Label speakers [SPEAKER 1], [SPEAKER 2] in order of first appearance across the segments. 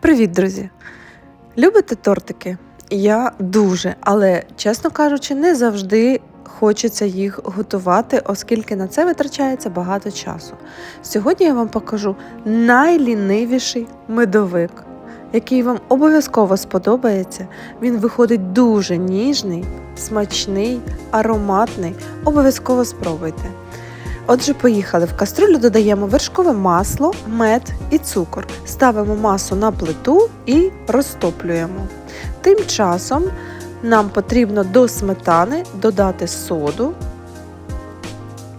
[SPEAKER 1] Привіт, друзі! Любите тортики? Я дуже, але, чесно кажучи, не завжди хочеться їх готувати, оскільки на це витрачається багато часу. Сьогодні я вам покажу найлінивіший медовик, який вам обов'язково сподобається. Він виходить дуже ніжний, смачний, ароматний. Обов'язково спробуйте. Отже, поїхали. В кастрюлю додаємо вершкове масло, мед і цукор. Ставимо масу на плиту і розтоплюємо. Тим часом нам потрібно до сметани додати соду,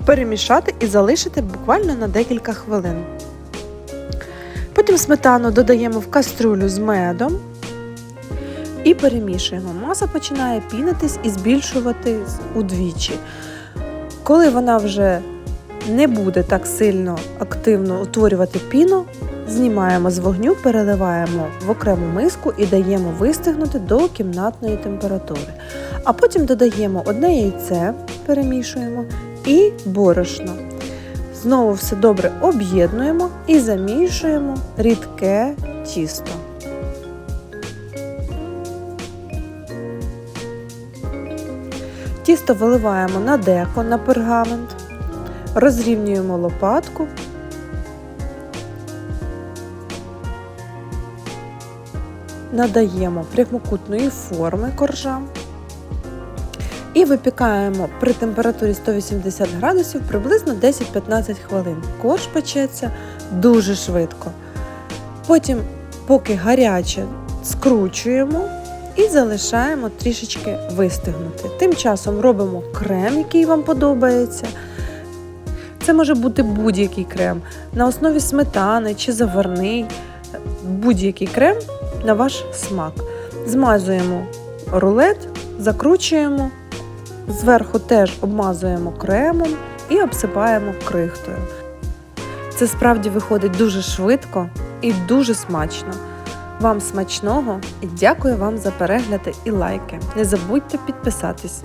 [SPEAKER 1] перемішати і залишити буквально на декілька хвилин. Потім сметану додаємо в кастрюлю з медом і перемішуємо. Маса починає пінитись і збільшуватись удвічі. Коли вона вже не буде так сильно активно утворювати піну, знімаємо з вогню, переливаємо в окрему миску і даємо вистигнути до кімнатної температури. А потім додаємо одне яйце, перемішуємо і борошно. Знову все добре об'єднуємо і замішуємо рідке тісто. Тісто виливаємо на деко, на пергамент, розрівнюємо лопатку. Надаємо прямокутної форми коржам і випікаємо при температурі 180 градусів приблизно 10-15 хвилин. Корж печеться дуже швидко. Потім, поки гаряче, скручуємо і залишаємо трішечки вистигнути. Тим часом робимо крем, який вам подобається. Це може бути будь-який крем на основі сметани чи заварний, будь-який крем на ваш смак. Змазуємо рулет, закручуємо, зверху теж обмазуємо кремом і обсипаємо крихтою. Це справді виходить дуже швидко і дуже смачно. Вам смачного і дякую вам за перегляди і лайки. Не забудьте підписатись.